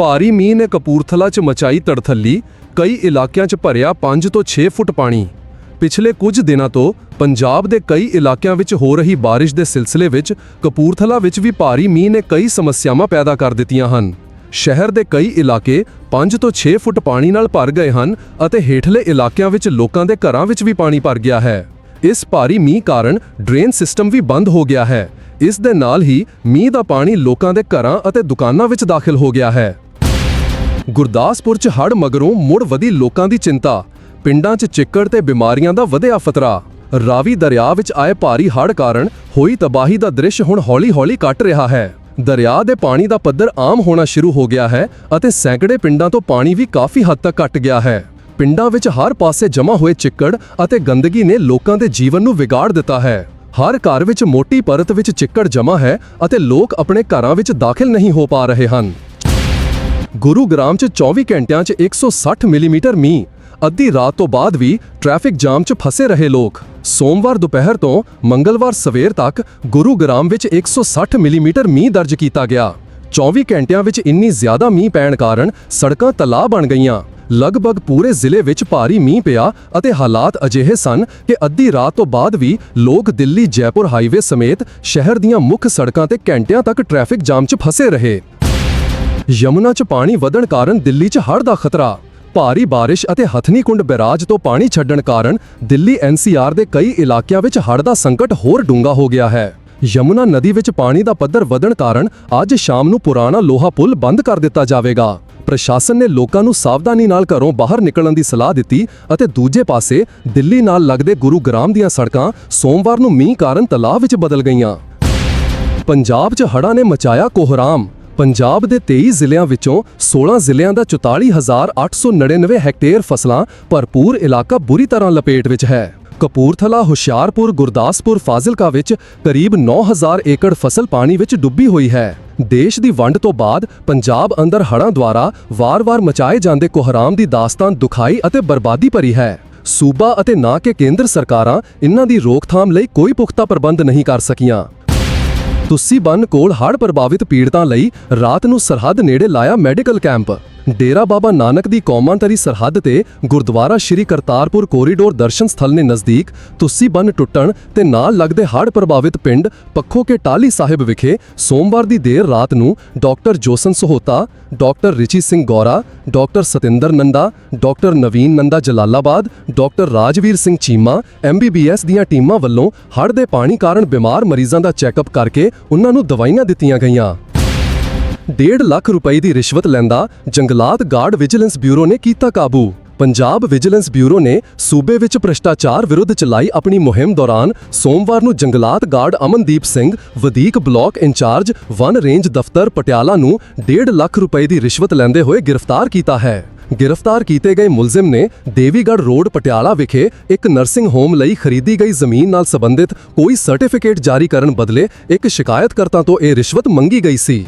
ਭਾਰੀ ਮੀਂਹ ਨੇ ਕਪੂਰਥਲਾ 'ਚ ਮਚਾਈ ਤੜਥੱਲੀ, ਕਈ ਇਲਾਕਿਆਂ 'ਚ ਭਰਿਆ 5 ਤੋਂ 6 ਫੁੱਟ ਪਾਣੀ। ਪਿਛਲੇ ਕੁਝ ਦਿਨਾਂ ਤੋਂ ਪੰਜਾਬ ਦੇ ਕਈ ਇਲਾਕਿਆਂ ਵਿੱਚ ਹੋ ਰਹੀ ਬਾਰਿਸ਼ ਦੇ ਸਿਲਸਿਲੇ ਵਿੱਚ ਕਪੂਰਥਲਾ ਵਿੱਚ ਵੀ ਭਾਰੀ ਮੀਂਹ ਨੇ ਕਈ ਸਮੱਸਿਆਵਾਂ ਪੈਦਾ ਕਰ ਦਿੱਤੀਆਂ ਹਨ। ਸ਼ਹਿਰ ਦੇ ਕਈ ਇਲਾਕੇ 5 ਤੋਂ 6 ਫੁੱਟ ਪਾਣੀ ਨਾਲ ਭਰ ਗਏ ਹਨ ਅਤੇ ਹੇਠਲੇ ਇਲਾਕਿਆਂ ਵਿੱਚ ਲੋਕਾਂ ਦੇ ਘਰਾਂ ਵਿੱਚ ਵੀ ਪਾਣੀ ਭਰ ਗਿਆ ਹੈ। ਇਸ ਭਾਰੀ ਮੀਂਹ ਕਾਰਨ ਡਰੇਨ ਸਿਸਟਮ ਵੀ ਬੰਦ ਹੋ ਗਿਆ ਹੈ। ਇਸ ਦੇ ਨਾਲ ਹੀ ਮੀਂਹ ਦਾ ਪਾਣੀ ਲੋਕਾਂ ਦੇ ਘਰਾਂ ਅਤੇ ਦੁਕਾਨਾਂ ਵਿੱਚ ਦਾਖਲ ਹੋ ਗਿਆ ਹੈ। ਗੁਰਦਾਸਪੁਰ 'ਚ ਹੜ੍ਹ ਮਗਰੋਂ ਮੁੜ ਵਧੀ ਲੋਕਾਂ ਦੀ ਚਿੰਤਾ। ਪਿੰਡਾਂ 'ਚ ਚਿੱਕੜ ਤੇ ਬਿਮਾਰੀਆਂ ਦਾ ਵਧਿਆ ਖਤਰਾ ਰਾਵੀ ਦਰਿਆ ਵਿੱਚ ਆਏ ਭਾਰੀ ਹੜ੍ਹ ਕਾਰਨ ਹੋਈ ਤਬਾਹੀ ਦਾ ਦ੍ਰਿਸ਼ ਹੁਣ ਹੌਲੀ-ਹੌਲੀ ਘਟ ਰਿਹਾ ਹੈ। ਦਰਿਆ ਦੇ ਪਾਣੀ ਦਾ ਪੱਧਰ ਆਮ ਹੋਣਾ ਸ਼ੁਰੂ ਹੋ ਗਿਆ ਹੈ ਅਤੇ ਸੈਂਕੜੇ ਪਿੰਡਾਂ ਤੋਂ ਪਾਣੀ ਵੀ ਕਾਫੀ ਹੱਦ ਤੱਕ ਘਟ ਗਿਆ ਹੈ। ਪਿੰਡਾਂ ਵਿੱਚ ਹਰ ਪਾਸੇ ਜਮ੍ਹਾਂ ਹੋਏ ਚਿੱਕੜ ਅਤੇ ਗੰਦਗੀ ਨੇ ਲੋਕਾਂ ਦੇ ਜੀਵਨ ਨੂੰ ਵਿਗਾੜ ਦਿੱਤਾ ਹੈ। ਹਰ ਘਰ ਵਿੱਚ ਮੋਟੀ ਪਰਤ ਵਿੱਚ ਚਿੱਕੜ ਜਮ੍ਹਾਂ ਹੈ ਅਤੇ ਲੋਕ ਆਪਣੇ ਘਰਾਂ ਵਿੱਚ ਦਾਖਲ ਨਹੀਂ ਹੋ ਪਾ ਰਹੇ ਹਨ। ਗੁਰੂਗ੍ਰਾਮ 'ਚ 24 ਘੰਟਿਆਂ 'ਚ 160 ਮਿਲੀਮੀਟਰ ਮੀਂਹ। ਅੱਧੀ ਰਾਤ ਤੋਂ ਬਾਅਦ ਵੀ ਟ੍ਰੈਫਿਕ ਜਾਮ 'ਚ ਫਸੇ ਰਹੇ ਲੋਕ। ਸੋਮਵਾਰ ਦੁਪਹਿਰ ਤੋਂ ਮੰਗਲਵਾਰ ਸਵੇਰ ਤੱਕ ਗੁਰੂਗ੍ਰਾਮ ਵਿੱਚ 160 ਮਿਲੀਮੀਟਰ ਮੀਂਹ ਦਰਜ ਕੀਤਾ ਗਿਆ। 24 ਘੰਟਿਆਂ ਵਿੱਚ ਇੰਨੀ ਜ਼ਿਆਦਾ ਮੀਂਹ ਪੈਣ ਕਾਰਨ ਸੜਕਾਂ ਤਲਾਅ ਬਣ ਗਈਆਂ। ਲਗਭਗ ਪੂਰੇ ਜ਼ਿਲ੍ਹੇ ਵਿੱਚ ਭਾਰੀ ਮੀਂਹ ਪਿਆ ਅਤੇ ਹਾਲਾਤ ਅਜਿਹੇ ਸਨ ਕਿ ਅੱਧੀ ਰਾਤ ਤੋਂ ਬਾਅਦ ਵੀ ਲੋਕ ਦਿੱਲੀ ਜੈਪੁਰ ਹਾਈਵੇ ਸਮੇਤ ਸ਼ਹਿਰ ਦੀਆਂ ਮੁੱਖ ਸੜਕਾਂ ਤੇ ਘੰਟਿਆਂ ਤੱਕ ਟ੍ਰੈਫਿਕ ਜਾਮ 'ਚ ਫਸੇ ਰਹੇ। ਯਮੁਨਾ 'ਚ ਪਾਣੀ ਵਧਣ ਕਾਰਨ ਦਿੱਲੀ 'ਚ ਹੜ੍ਹ ਦਾ ਖਤਰਾ। ਭਾਰੀ ਬਾਰਿਸ਼ ਅਤੇ ਹਥਨੀਕੁੰਡ ਬੈਰਾਜ ਤੋਂ ਪਾਣੀ ਛੱਡਣ ਕਾਰਨ ਦਿੱਲੀ ਐਨਸੀਆਰ ਦੇ ਕਈ ਇਲਾਕਿਆਂ ਵਿੱਚ ਹੜ੍ਹ ਦਾ ਸੰਕਟ ਹੋਰ ਡੂੰਘਾ ਹੋ ਗਿਆ ਹੈ। ਯਮੁਨਾ ਨਦੀ ਵਿੱਚ ਪਾਣੀ ਦਾ ਪੱਧਰ ਵਧਣ ਕਾਰਨ ਅੱਜ ਸ਼ਾਮ ਨੂੰ ਪੁਰਾਣਾ ਲੋਹਾ ਪੁਲ ਬੰਦ ਕਰ ਦਿੱਤਾ ਜਾਵੇਗਾ। ਪ੍ਰਸ਼ਾਸਨ ਨੇ ਲੋਕਾਂ ਨੂੰ ਸਾਵਧਾਨੀ ਨਾਲ ਘਰੋਂ ਬਾਹਰ ਨਿਕਲਣ ਦੀ ਸਲਾਹ ਦਿੱਤੀ ਅਤੇ ਦੂਜੇ ਪਾਸੇ ਦਿੱਲੀ ਨਾਲ ਲੱਗਦੇ ਗੁਰੂਗ੍ਰਾਮ ਦੀਆਂ ਸੜਕਾਂ ਸੋਮਵਾਰ ਨੂੰ ਮੀਂਹ ਕਾਰਨ ਤਲਾਅ ਵਿੱਚ ਬਦਲ ਗਈਆਂ। ਪੰਜਾਬ 'ਚ ਹੜ੍ਹਾਂ ਨੇ ਮਚਾਇਆ ਕੋਹਰਾਮ। ਪੰਜਾਬ ਦੇ 23 ਜ਼ਿਲ੍ਹਿਆਂ ਵਿੱਚੋਂ 16 ਜ਼ਿਲ੍ਹਿਆਂ ਦਾ 44899 ਹੈਕਟੇਅਰ ਫਸਲਾਂ ਭਰਪੂਰ ਇਲਾਕਾ ਬੁਰੀ ਤਰ੍ਹਾਂ ਲਪੇਟ ਵਿੱਚ ਹੈ। ਕਪੂਰਥਲਾ, ਹੁਸ਼ਿਆਰਪੁਰ, ਗੁਰਦਾਸਪੁਰ, ਫਾਜ਼ਿਲਕਾ ਵਿੱਚ ਕਰੀਬ 9000 ਏਕੜ ਫਸਲ ਪਾਣੀ ਵਿੱਚ ਡੁੱਬੀ ਹੋਈ ਹੈ। ਦੇਸ਼ ਦੀ ਵੰਡ ਤੋਂ ਬਾਅਦ ਪੰਜਾਬ ਅੰਦਰ ਹੜ੍ਹਾਂ ਦੁਆਰਾ ਵਾਰ-ਵਾਰ ਮਚਾਏ ਜਾਂਦੇ ਕੋਹਰਾਮ ਦੀ ਦਾਸਤਾਨ ਦੁਖਾਈ ਅਤੇ ਬਰਬਾਦੀ ਭਰੀ ਹੈ। ਸੂਬਾ ਅਤੇ ਨਾ ਕਿ ਕੇਂਦਰ ਸਰਕਾਰਾਂ ਇਹਨਾਂ ਦੀ ਰੋਕਥਾਮ ਲਈ ਕੋਈ ਪੁਖਤਾ ਪ੍ਰਬੰਧ ਨਹੀਂ ਕਰ ਸਕੀਆਂ। ਤੁਸੀਂ ਬੰਨ ਕੋਲ ਹੜ੍ਹ ਪ੍ਰਭਾਵਿਤ ਪੀੜਤਾਂ ਲਈ ਰਾਤ ਨੂੰ ਸਰਹੱਦ ਨੇੜੇ ਲਾਇਆ ਮੈਡੀਕਲ ਕੈਂਪ। ਡੇਰਾ ਬਾਬਾ ਨਾਨਕ ਦੀ ਕੌਮਾਂਤਰੀ ਸਰਹੱਦ ਤੇ ਗੁਰਦੁਆਰਾ ਸ਼੍ਰੀ ਕਰਤਾਰਪੁਰ ਕੋਰੀਡੋਰ ਦਰਸ਼ਨ ਸਥਲ ਨੇ ਨਜ਼ਦੀਕ ਤੁਸੀਂ ਬੰਨ ਟੁੱਟਣ ਤੇ ਨਾਲ ਲੱਗਦੇ ਹੜ੍ਹ ਪ੍ਰਭਾਵਿਤ ਪਿੰਡ ਪੱਖੋ ਕੇ ਟਾਲੀ ਸਾਹਿਬ ਵਿਖੇ ਸੋਮਵਾਰ ਦੀ ਦੇਰ ਰਾਤ ਨੂੰ doctor Josan Sahota, doctor Richie Singh Gaura, doctor Satinder Nanda, doctor Naveen Nanda Jalalabad, doctor Rajveer Singh Cheema MBBS ਦੀਆਂ ਟੀਮਾਂ ਵੱਲੋਂ ਹੜ੍ਹ ਦੇ ਪਾਣੀ ਕਾਰਨ ਬਿਮਾਰ ਮਰੀਜ਼ਾਂ ਦਾ ਚੈੱਕਅਪ ਕਰਕੇ ਉਹਨਾਂ ਨੂੰ ਦਵਾਈਆਂ ਦਿੱਤੀਆਂ ਗਈਆਂ। 1.5 ਲੱਖ ਰੁਪਏ ਦੀ ਰਿਸ਼ਵਤ ਲੈਂਦਾ ਜੰਗਲਾਤ ਗਾਰਡ ਵਿਜੀਲੈਂਸ ਬਿਊਰੋ ਨੇ ਕੀਤਾ ਕਾਬੂ। ਪੰਜਾਬ ਵਿਜੀਲੈਂਸ ਬਿਊਰੋ ਨੇ ਸੂਬੇ ਵਿੱਚ ਭ੍ਰਿਸ਼ਟਾਚਾਰ ਵਿਰੁੱਧ ਚਲਾਈ ਆਪਣੀ ਮੁਹਿੰਮ ਦੌਰਾਨ ਸੋਮਵਾਰ ਨੂੰ ਜੰਗਲਾਤ ਗਾਰਡ ਅਮਨਦੀਪ ਸਿੰਘ, ਵਧੀਕ ਬਲਾਕ ਇੰਚਾਰਜ, ਵਨ ਰੇਂਜ ਦਫ਼ਤਰ ਪਟਿਆਲਾ ਨੂੰ 1.5 ਲੱਖ ਰੁਪਏ ਦੀ ਰਿਸ਼ਵਤ ਲੈਂਦੇ ਹੋਏ ਗ੍ਰਿਫਤਾਰ ਕੀਤਾ ਹੈ। ਗ੍ਰਿਫਤਾਰ ਕੀਤੇ ਗਏ ਮੁਲਜ਼ਮ ਨੇ ਦੇਵੀਗੜ੍ਹ ਰੋਡ ਪਟਿਆਲਾ ਵਿਖੇ ਇੱਕ ਨਰਸਿੰਗ ਹੋਮ ਲਈ ਖਰੀਦੀ ਗਈ ਜ਼ਮੀਨ ਨਾਲ ਸੰਬੰਧਿਤ ਕੋਈ ਸਰਟੀਫਿਕੇਟ ਜਾਰੀ ਕਰਨ ਬਦਲੇ ਇੱਕ ਸ਼ਿਕਾਇਤਕਰਤਾ ਤੋਂ ਇਹ ਰਿਸ਼ਵਤ ਮੰਗੀ ਗਈ ਸੀ।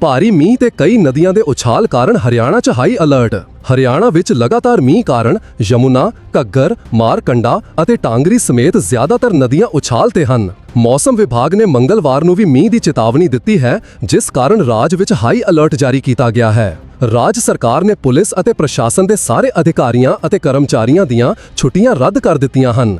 ਭਾਰੀ ਮੀਂਹ ਤੇ ਕਈ ਨਦੀਆਂ ਦੇ ਉਛਾਲ ਕਾਰਨ ਹਰਿਆਣਾ 'ਚ ਹਾਈ ਅਲਰਟ ਹਰਿਆਣਾ ਵਿੱਚ ਲਗਾਤਾਰ ਮੀਂਹ ਕਾਰਨ ਯਮੁਨਾ, ਘੱਗਰ, ਮਾਰਕੰਡਾ ਅਤੇ ਟਾਂਗਰੀ ਸਮੇਤ ਜ਼ਿਆਦਾਤਰ ਨਦੀਆਂ ਉਛਾਲ ਤੇ ਹਨ। ਮੌਸਮ ਵਿਭਾਗ ਨੇ ਮੰਗਲਵਾਰ ਨੂੰ ਵੀ ਮੀਂਹ ਦੀ ਚੇਤਾਵਨੀ ਦਿੱਤੀ ਹੈ ਜਿਸ ਕਾਰਨ ਰਾਜ ਵਿੱਚ ਹਾਈ ਅਲਰਟ ਜਾਰੀ ਕੀਤਾ ਗਿਆ ਹੈ। ਰਾਜ ਸਰਕਾਰ ਨੇ ਪੁਲਿਸ ਅਤੇ ਪ੍ਰਸ਼ਾਸਨ ਦੇ ਸਾਰੇ ਅਧਿਕਾਰੀਆਂ ਅਤੇ ਕਰਮਚਾਰੀਆਂ ਦੀਆਂ ਛੁੱਟੀਆਂ ਰੱਦ ਕਰ ਦਿੱਤੀਆਂ ਹਨ।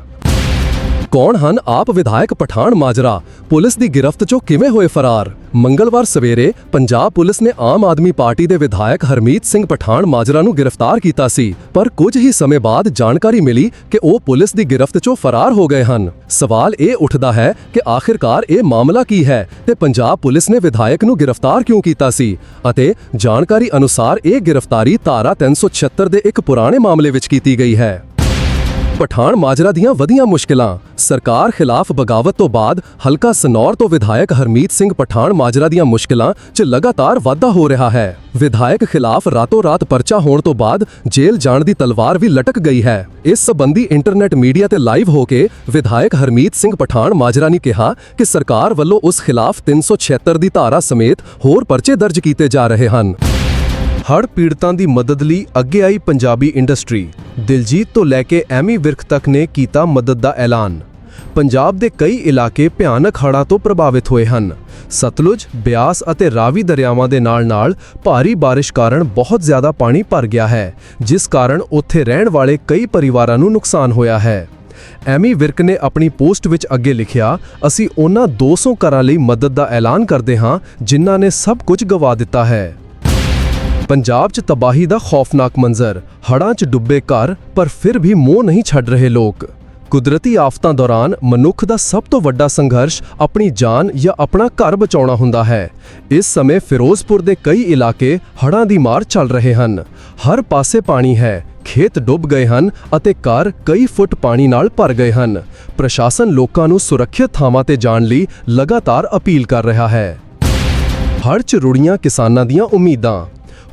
ਕੌਣ ਹਨ ਆਪ ਵਿਧਾਇਕ ਪਠਾਨ ਮਾਜਰਾ ਪੁਲਿਸ ਦੀ ਗ੍ਰਿਫ਼ਤ ਚੋਂ ਕਿਵੇਂ ਹੋਏ ਫਰਾਰ ਮੰਗਲਵਾਰ ਸਵੇਰੇ ਪੰਜਾਬ ਪੁਲਿਸ ਨੇ ਆਮ ਆਦਮੀ ਪਾਰਟੀ ਦੇ ਵਿਧਾਇਕ ਹਰਮੀਤ ਸਿੰਘ ਪਠਾਨ ਮਾਜਰਾ ਨੂੰ ਗ੍ਰਿਫਤਾਰ ਕੀਤਾ ਸੀ, ਪਰ ਕੁਝ ਹੀ ਸਮੇਂ ਬਾਅਦ ਜਾਣਕਾਰੀ ਮਿਲੀ ਕਿ ਉਹ ਪੁਲਿਸ ਦੀ ਗ੍ਰਿਫ਼ਤ ਚੋਂ ਫਰਾਰ ਹੋ ਗਏ ਹਨ। ਸਵਾਲ ਇਹ ਉੱਠਦਾ ਹੈ ਕਿ ਆਖਿਰਕਾਰ ਇਹ ਮਾਮਲਾ ਕੀ ਹੈ ਤੇ ਪੰਜਾਬ ਪੁਲਿਸ ਨੇ ਵਿਧਾਇਕ ਨੂੰ ਗ੍ਰਿਫਤਾਰ ਕਿਉਂ ਕੀਤਾ ਸੀ ਅਤੇ ਜਾਣਕਾਰੀ ਅਨੁਸਾਰ ਇਹ ਗ੍ਰਿਫਤਾਰੀ ਧਾਰਾ 376 ਦੇ ਇੱਕ ਪੁਰਾਣੇ ਮਾਮਲੇ ਵਿੱਚ ਕੀਤੀ ਗਈ ਹੈ। ਪਠਾਨ ਮਾਜਰਾ ਦੀਆਂ ਵਧੀਆਂ ਮੁਸ਼ਕਿਲਾਂ। ਸਰਕਾਰ ਖਿਲਾਫ ਬਗਾਵਤ ਤੋਂ ਬਾਅਦ ਹਲਕਾ ਸਨੌਰ ਤੋਂ ਵਿਧਾਇਕ ਹਰਮੀਤ ਸਿੰਘ ਪਠਾਨ ਮਾਜਰਾ ਦੀਆਂ ਮੁਸ਼ਕਿਲਾਂ 'ਚ ਲਗਾਤਾਰ ਵਾਧਾ ਹੋ ਰਿਹਾ ਹੈ। ਵਿਧਾਇਕ ਖਿਲਾਫ ਰਾਤੋਂ ਰਾਤ ਪਰਚਾ ਹੋਣ ਤੋਂ ਬਾਅਦ ਜੇਲ੍ਹ ਜਾਣ ਦੀ ਤਲਵਾਰ ਵੀ ਲਟਕ ਗਈ ਹੈ। ਇਸ ਸਬੰਧੀ ਇੰਟਰਨੈਟ ਮੀਡੀਆ ਤੇ ਲਾਈਵ ਹੋ ਕੇ ਵਿਧਾਇਕ ਹਰਮੀਤ ਸਿੰਘ ਪਠਾਨ ਮਾਜਰਾ ਨੇ ਕਿਹਾ ਕਿ ਸਰਕਾਰ ਵੱਲੋਂ ਉਸ ਖਿਲਾਫ 376 ਦੀ ਧਾਰਾ ਸਮੇਤ ਹੋਰ ਪਰਚੇ ਦਰਜ ਕੀਤੇ ਜਾ ਰਹੇ ਹਨ। ਹੜ੍ਹ ਪੀੜਤਾਂ ਦੀ ਮਦਦ ਲਈ ਅੱਗੇ ਆਈ ਪੰਜਾਬੀ ਇੰਡਸਟਰੀ। ਦਿਲਜੀਤ ਤੋਂ ਲੈ ਕੇ ਐਮੀ ਵਿਰਕ ਤੱਕ ਨੇ ਕੀਤਾ ਮਦਦ ਦਾ ਐਲਾਨ। ਪੰਜਾਬ ਦੇ ਕਈ ਇਲਾਕੇ ਭਿਆਨਕ ਹੜ੍ਹਾਂ ਤੋਂ ਪ੍ਰਭਾਵਿਤ ਹੋਏ ਹਨ। ਸਤਲੁਜ, ਬਿਆਸ ਅਤੇ ਰਾਵੀ ਦਰਿਆਵਾਂ ਦੇ ਨਾਲ-ਨਾਲ ਭਾਰੀ ਬਾਰਿਸ਼ ਕਾਰਨ ਬਹੁਤ ਜ਼ਿਆਦਾ ਪਾਣੀ ਭਰ ਗਿਆ ਹੈ, ਜਿਸ ਕਾਰਨ ਉੱਥੇ ਰਹਿਣ ਵਾਲੇ ਕਈ ਪਰਿਵਾਰਾਂ ਨੂੰ ਨੁਕਸਾਨ ਹੋਇਆ ਹੈ। ਐਮੀ ਵਿਰਕ ਨੇ ਆਪਣੀ ਪੋਸਟ ਵਿੱਚ ਅੱਗੇ ਲਿਖਿਆ, ਅਸੀਂ ਉਹਨਾਂ 200 ਘਰਾਂ ਲਈ ਮਦਦ ਦਾ ਐਲਾਨ ਕਰਦੇ ਹਾਂ, ਜਿਨ੍ਹਾਂ ਨੇ ਸਭ ਕੁਝ ਗਵਾ ਦਿੱਤਾ ਹੈ। ਪੰਜਾਬ 'ਚ ਤਬਾਹੀ ਦਾ ਖੌਫਨਾਕ ਮੰਜ਼ਰ, ਹੜ੍ਹਾਂ 'ਚ ਡੁੱਬੇ ਘਰ, ਪਰ ਫਿਰ ਵੀ ਮੋਹ ਨਹੀਂ ਛੱਡ ਰਹੇ ਲੋਕ। ਕੁਦਰਤੀ ਆਫਤਾਂ ਦੌਰਾਨ ਮਨੁੱਖ ਦਾ ਸਭ ਤੋਂ ਵੱਡਾ ਸੰਘਰਸ਼ ਆਪਣੀ ਜਾਨ ਜਾਂ ਆਪਣਾ ਘਰ ਬਚਾਉਣਾ ਹੁੰਦਾ ਹੈ। ਇਸ ਸਮੇਂ ਫਿਰੋਜ਼ਪੁਰ ਦੇ ਕਈ ਇਲਾਕੇ ਹੜ੍ਹਾਂ ਦੀ ਮਾਰ ਚੱਲ ਰਹੇ ਹਨ। ਹਰ ਪਾਸੇ ਪਾਣੀ ਹੈ, ਖੇਤ ਡੁੱਬ ਗਏ ਹਨ ਅਤੇ ਘਰ ਕਈ ਫੁੱਟ ਪਾਣੀ ਨਾਲ ਭਰ ਗਏ ਹਨ। ਪ੍ਰਸ਼ਾਸਨ ਲੋਕਾਂ ਨੂੰ ਸੁਰੱਖਿਅਤ ਥਾਵਾਂ ਤੇ ਜਾਣ ਲਈ ਲਗਾਤਾਰ ਅਪੀਲ ਕਰ ਰਿਹਾ ਹੈ। ਹੜ੍ਹ 'ਚ ਰੁੜੀਆਂ ਕਿਸਾਨਾਂ ਦੀਆਂ ਉਮੀਦਾਂ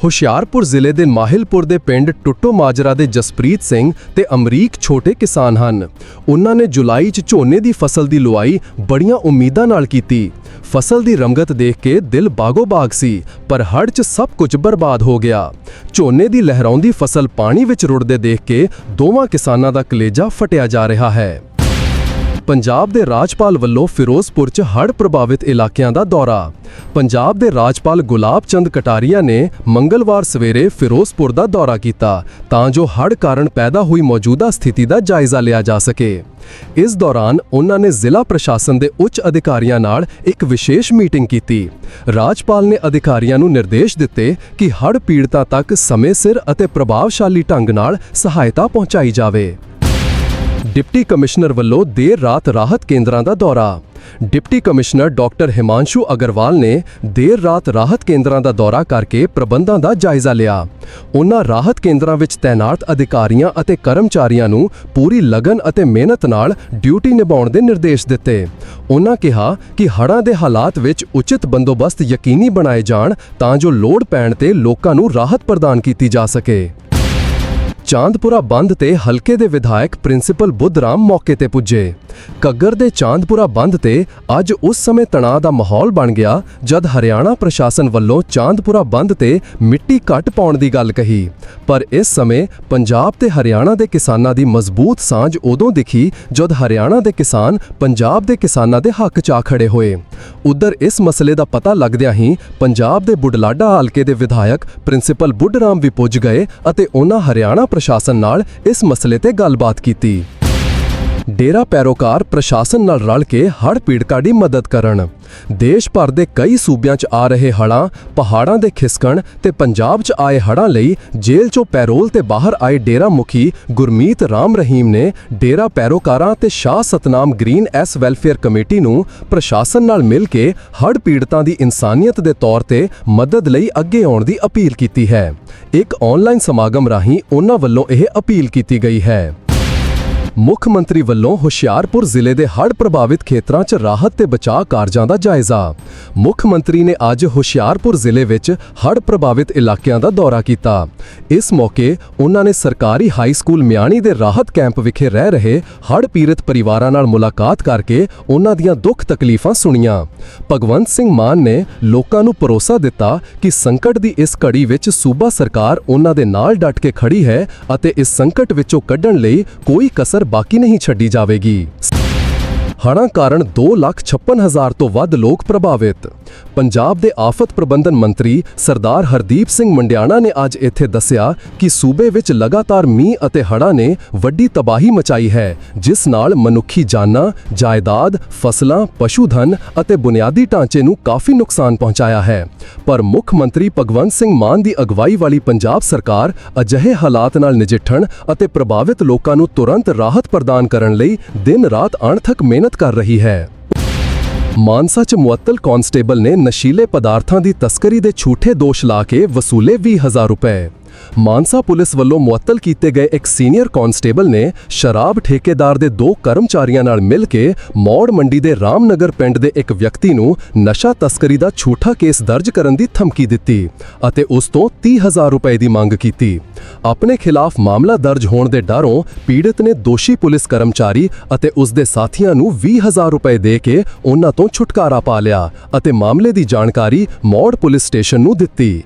ਹੁਸ਼ਿਆਰਪੁਰ ਜ਼ਿਲ੍ਹੇ ਦੇ ਮਾਹਿਲਪੁਰ ਦੇ ਪਿੰਡ ਟੁੱਟੋ ਮਾਜਰਾ ਦੇ ਜਸਪ੍ਰੀਤ ਸਿੰਘ ਤੇ ਅਮਰੀਕ ਛੋਟੇ ਕਿਸਾਨ ਹਨ। ਉਹਨਾਂ ਨੇ ਜੁਲਾਈ 'ਚ ਝੋਨੇ ਦੀ ਫਸਲ ਦੀ ਲੁਆਈ ਬੜੀਆਂ ਉਮੀਦਾਂ ਨਾਲ ਕੀਤੀ। ਫਸਲ ਦੀ ਰੰਗਤ ਦੇਖ ਕੇ ਦਿਲ ਬਾਗੋ-ਬਾਗ ਸੀ, ਪਰ ਹੜ੍ਹ 'ਚ ਸਭ ਕੁਝ ਬਰਬਾਦ ਹੋ ਗਿਆ। ਝੋਨੇ ਦੀ ਲਹਿਰਾਉਂਦੀ ਫਸਲ ਪਾਣੀ ਵਿੱਚ ਰੁੜਦੇ ਦੇਖ ਕੇ ਦੋਵਾਂ ਕਿਸਾਨਾਂ ਦਾ ਕਲੇਜਾ ਫਟਿਆ ਜਾ ਰਿਹਾ ਹੈ। ਪੰਜਾਬ ਦੇ ਰਾਜਪਾਲ ਵੱਲੋਂ ਫਿਰੋਜ਼ਪੁਰ 'ਚ ਹੜ੍ਹ ਪ੍ਰਭਾਵਿਤ ਇਲਾਕਿਆਂ ਦਾ ਦੌਰਾ। ਪੰਜਾਬ ਦੇ ਰਾਜਪਾਲ ਗੁਲਾਬ ਚੰਦ ਕਟਾਰੀਆ ਨੇ ਮੰਗਲਵਾਰ ਸਵੇਰੇ ਫਿਰੋਜ਼ਪੁਰ ਦਾ ਦੌਰਾ ਕੀਤਾ ਤਾਂ ਜੋ ਹੜ੍ਹ ਕਾਰਨ ਪੈਦਾ ਹੋਈ ਮੌਜੂਦਾ ਸਥਿਤੀ ਦਾ ਜਾਇਜ਼ਾ ਲਿਆ ਜਾ ਸਕੇ। ਇਸ ਦੌਰਾਨ ਉਹਨਾਂ ਨੇ ਜ਼ਿਲ੍ਹਾ ਪ੍ਰਸ਼ਾਸਨ ਦੇ ਉੱਚ ਅਧਿਕਾਰੀਆਂ ਨਾਲ ਇੱਕ ਵਿਸ਼ੇਸ਼ ਮੀਟਿੰਗ ਕੀਤੀ। ਰਾਜਪਾਲ ਨੇ ਅਧਿਕਾਰੀਆਂ ਨੂੰ ਨਿਰਦੇਸ਼ ਦਿੱਤੇ ਕਿ ਹੜ੍ਹ ਪੀੜਤਾਂ ਤੱਕ ਸਮੇਂ ਸਿਰ ਅਤੇ ਪ੍ਰਭਾਵਸ਼ਾਲੀ ਢੰਗ ਨਾਲ ਸਹਾਇਤਾ ਪਹੁੰਚਾਈ ਜਾਵੇ। ਡਿਪਟੀ ਕਮਿਸ਼ਨਰ ਵੱਲੋਂ ਦੇਰ ਰਾਤ ਰਾਹਤ ਕੇਂਦਰਾਂ ਦਾ ਦੌਰਾ। Deputy commissioner doctor Himanshu Agarwal ਨੇ ਦੇਰ ਰਾਤ ਰਾਹਤ ਕੇਂਦਰਾਂ ਦਾ ਦੌਰਾ ਕਰਕੇ ਪ੍ਰਬੰਧਾਂ ਦਾ ਜਾਇਜ਼ਾ ਲਿਆ। ਉਹਨਾਂ ਰਾਹਤ ਕੇਂਦਰਾਂ ਵਿੱਚ ਤਾਇਨਾਤ ਅਧਿਕਾਰੀਆਂ ਅਤੇ ਕਰਮਚਾਰੀਆਂ ਨੂੰ ਪੂਰੀ ਲਗਨ ਅਤੇ ਮਿਹਨਤ ਨਾਲ ਡਿਊਟੀ ਨਿਭਾਉਣ ਦੇ ਨਿਰਦੇਸ਼ ਦਿੱਤੇ। ਉਹਨਾਂ ਕਿਹਾ ਕਿ ਹੜ੍ਹਾਂ ਦੇ ਹਾਲਾਤ ਵਿੱਚ ਉਚਿਤ ਬੰਦੋਬਸਤ ਯਕੀਨੀ ਬਣਾਏ ਜਾਣ ਤਾਂ ਜੋ ਲੋੜ ਪੈਣ ਤੇ ਲੋਕਾਂ ਨੂੰ ਰਾਹਤ ਪ੍ਰਦਾਨ ਕੀਤੀ ਜਾ ਸਕੇ। ਚਾਂਦਪੁਰਾ ਬੰਦ ਤੇ ਹਲਕੇ ਦੇ ਵਿਧਾਇਕ ਪ੍ਰਿੰਸੀਪਲ ਬੁੱਧਰਾਮ ਮੌਕੇ ਤੇ ਪੁੱਜੇ। ਕੱਗਰ ਦੇ ਚਾਂਦਪੁਰਾ ਬੰਦ ਤੇ ਅੱਜ ਉਸ ਸਮੇਂ ਤਣਾਅ ਦਾ ਮਾਹੌਲ ਬਣ ਗਿਆ, ਜਦ ਹਰਿਆਣਾ ਪ੍ਰਸ਼ਾਸਨ ਵੱਲੋਂ ਚਾਂਦਪੁਰਾ ਬੰਦ ਤੇ ਮਿੱਟੀ ਘੱਟ ਪਾਉਣ ਦੀ ਗੱਲ ਕਹੀ। ਪਰ ਇਸ ਸਮੇਂ ਪੰਜਾਬ ਤੇ ਹਰਿਆਣਾ ਦੇ ਕਿਸਾਨਾਂ ਦੀ ਮਜ਼ਬੂਤ ਸਾਂਝ ਉਦੋਂ ਦਿਖੀ, ਜਦ ਹਰਿਆਣਾ ਦੇ ਕਿਸਾਨ ਪੰਜਾਬ ਦੇ ਕਿਸਾਨਾਂ ਦੇ ਹੱਕ 'ਚ ਆ ਖੜੇ ਹੋਏ। ਉਧਰ ਇਸ ਮਸਲੇ ਦਾ ਪਤਾ ਲੱਗਦਿਆਂ ਹੀ ਪੰਜਾਬ ਦੇ ਬੁਢਲਾਡਾ ਹਲਕੇ ਦੇ ਵਿਧਾਇਕ ਪ੍ਰਿੰਸੀਪਲ ਬੁੱਢਰਾਮ ਵੀ ਪੁੱਜ ਗਏ ਅਤੇ ਉਹਨਾਂ ਹਰਿਆਣਾ ਪ੍ਰਸ਼ਾਸਨ ਨਾਲ ਇਸ ਮਸਲੇ ਤੇ ਗੱਲਬਾਤ ਕੀਤੀ। ਡੇਰਾ ਪੈਰੋਕਾਰ ਪ੍ਰਸ਼ਾਸਨ ਨਾਲ ਰਲ ਕੇ ਹੜ੍ਹ ਪੀੜਤਾਂ ਦੀ ਮਦਦ ਕਰਨ। ਦੇਸ਼ ਭਰ ਦੇ ਕਈ ਸੂਬਿਆਂ 'ਚ ਆ ਰਹੇ ਹੜ੍ਹਾਂ, ਪਹਾੜਾਂ ਦੇ ਖਿਸਕਣ ਤੇ ਪੰਜਾਬ 'ਚ ਆਏ ਹੜ੍ਹਾਂ ਲਈ ਜੇਲ੍ਹ 'ਚੋਂ ਪੈਰੋਲ ਤੇ ਬਾਹਰ ਆਏ ਡੇਰਾ ਮੁਖੀ ਗੁਰਮੀਤ ਰਾਮ ਰਹੀਮ ਨੇ ਡੇਰਾ ਪੈਰੋਕਾਰਾਂ ਤੇ Shah Satnam Green S Welfare Committee ਨੂੰ ਪ੍ਰਸ਼ਾਸਨ ਨਾਲ ਮਿਲ ਕੇ ਹੜ੍ਹ ਪੀੜਤਾਂ ਦੀ ਇਨਸਾਨੀਅਤ ਦੇ ਤੌਰ ਤੇ ਮਦਦ ਲਈ ਅੱਗੇ ਆਉਣ ਦੀ ਅਪੀਲ ਕੀਤੀ ਹੈ। ਇੱਕ ਆਨਲਾਈਨ ਸਮਾਗਮ ਰਾਹੀਂ ਉਹਨਾਂ ਵੱਲੋਂ ਇਹ ਅਪੀਲ ਕੀਤੀ ਗਈ ਹੈ। ਮੁੱਖ ਮੰਤਰੀ ਵੱਲੋਂ ਹੁਸ਼ਿਆਰਪੁਰ ਜ਼ਿਲ੍ਹੇ ਦੇ ਹੜ੍ਹ ਪ੍ਰਭਾਵਿਤ ਖੇਤਰਾਂ 'ਚ ਰਾਹਤ ਤੇ ਬਚਾਅ ਕਾਰਜਾਂ ਦਾ ਜਾਇਜ਼ਾ। ਮੁੱਖ ਮੰਤਰੀ ਨੇ ਅੱਜ ਹੁਸ਼ਿਆਰਪੁਰ ਜ਼ਿਲ੍ਹੇ ਵਿੱਚ ਹੜ੍ਹ ਪ੍ਰਭਾਵਿਤ ਇਲਾਕਿਆਂ ਦਾ ਦੌਰਾ ਕੀਤਾ। ਇਸ ਮੌਕੇ ਉਹਨਾਂ ਨੇ ਸਰਕਾਰੀ ਹਾਈ ਸਕੂਲ ਮਿਆਣੀ ਦੇ ਰਾਹਤ ਕੈਂਪ ਵਿਖੇ ਰਹਿ ਰਹੇ ਹੜ੍ਹ ਪੀੜਤ ਪਰਿਵਾਰਾਂ ਨਾਲ ਮੁਲਾਕਾਤ ਕਰਕੇ ਉਹਨਾਂ ਦੀਆਂ ਦੁੱਖ ਤਕਲੀਫਾਂ ਸੁਣੀਆਂ। ਭਗਵੰਤ ਸਿੰਘ ਮਾਨ ਨੇ ਲੋਕਾਂ ਨੂੰ ਭਰੋਸਾ ਦਿੱਤਾ ਕਿ ਸੰਕਟ ਦੀ ਇਸ ਘੜੀ ਵਿੱਚ ਸੂਬਾ ਸਰਕਾਰ ਉਹਨਾਂ ਦੇ ਨਾਲ ਡਟ ਕੇ ਖੜੀ ਹੈ ਅਤੇ ਇਸ ਸੰਕਟ ਵਿੱਚੋਂ ਕੱਢਣ ਲਈ ਕੋਈ ਕਸਰ ਬਾਕੀ ਨਹੀਂ ਛੱਡੀ ਜਾਵੇਗੀ। ਹੜ੍ਹਾਂ ਕਾਰਨ 2,56,000 ਤੋਂ ਵੱਧ ਲੋਕ ਪ੍ਰਭਾਵਿਤ। ਪੰਜਾਬ ਦੇ ਆਫਤ ਪ੍ਰਬੰਧਨ ਮੰਤਰੀ ਸਰਦਾਰ ਹਰਦੀਪ ਸਿੰਘ ਮੰਡਿਆਣਾ ਨੇ ਅੱਜ ਇੱਥੇ ਦੱਸਿਆ ਕਿ ਸੂਬੇ ਵਿੱਚ ਲਗਾਤਾਰ ਮੀਂਹ ਅਤੇ ਹੜ੍ਹਾਂ ਨੇ ਵੱਡੀ ਤਬਾਹੀ ਮਚਾਈ ਹੈ ਜਿਸ ਨਾਲ ਮਨੁੱਖੀ ਜਾਨਾਂ, ਜਾਇਦਾਦ, ਫਸਲਾਂ, ਪਸ਼ੂ ਧਨ ਅਤੇ ਬੁਨਿਆਦੀ ਢਾਂਚੇ ਨੂੰ ਕਾਫੀ ਨੁਕਸਾਨ ਪਹੁੰਚਾਇਆ ਹੈ। ਪਰ ਮੁੱਖ ਮੰਤਰੀ ਭਗਵੰਤ ਸਿੰਘ ਮਾਨ ਦੀ ਅਗਵਾਈ ਵਾਲੀ ਪੰਜਾਬ ਸਰਕਾਰ ਅਜਿਹੇ ਹਾਲਾਤ ਨਾਲ ਨਜਿੱਠਣ ਅਤੇ ਪ੍ਰਭਾਵਿਤ ਲੋਕਾਂ ਨੂੰ ਤੁਰੰਤ ਰਾਹਤ ਪ੍ਰਦਾਨ ਕਰਨ ਲਈ ਦਿਨ ਰਾਤ ਅਣਥਕ ਮਿਹਨਤ ਕਰ ਰਹੀ ਹੈ। ਮਾਨਸਾ ਚ ਮੁਅੱਤਲ ਕਾਂਸਟੇਬਲ ਨੇ ਨਸ਼ੀਲੇ ਪਦਾਰਥਾਂ ਦੀ ਤਸਕਰੀ ਦੇ ਝੂਠੇ ਦੋਸ਼ ਲਾ ਕੇ ਵਸੂਲੇ 20000 ਰੁਪਏ। ਮਾਨਸਾ ਪੁਲਿਸ ਵੱਲੋਂ ਮੁਅੱਤਲ ਕੀਤੇ ਗਏ ਇੱਕ ਸੀਨੀਅਰ ਕਾਂਸਟੇਬਲ ਨੇ ਸ਼ਰਾਬ ਠੇਕੇਦਾਰ ਦੇ ਦੋ ਕਰਮਚਾਰੀਆਂ ਨਾਲ ਮਿਲ ਕੇ ਮੌੜ ਮੰਡੀ ਦੇ ਰਾਮਨਗਰ ਪਿੰਡ ਦੇ ਇੱਕ ਵਿਅਕਤੀ ਨੂੰ ਨਸ਼ਾ ਤਸਕਰੀ ਦਾ ਝੂਠਾ ਕੇਸ ਦਰਜ ਕਰਨ ਦੀ ਧਮਕੀ ਦਿੱਤੀ ਅਤੇ ਉਸ ਤੋਂ 30000 ਰੁਪਏ ਦੀ ਮੰਗ ਕੀਤੀ। ਆਪਣੇ ਖਿਲਾਫ ਮਾਮਲਾ ਦਰਜ ਹੋਣ ਦੇ ਡਰੋਂ ਪੀੜਤ ਨੇ ਦੋਸ਼ੀ ਪੁਲਿਸ ਕਰਮਚਾਰੀ ਅਤੇ ਉਸ ਦੇ ਸਾਥੀਆਂ ਨੂੰ 20000 ਰੁਪਏ ਦੇ ਕੇ ਉਹਨਾਂ ਤੋਂ ਛੁਟਕਾਰਾ ਪਾ ਲਿਆ ਅਤੇ ਮਾਮਲੇ ਦੀ ਜਾਣਕਾਰੀ ਮੌੜ ਪੁਲਿਸ ਸਟੇਸ਼ਨ ਨੂੰ ਦਿੱਤੀ।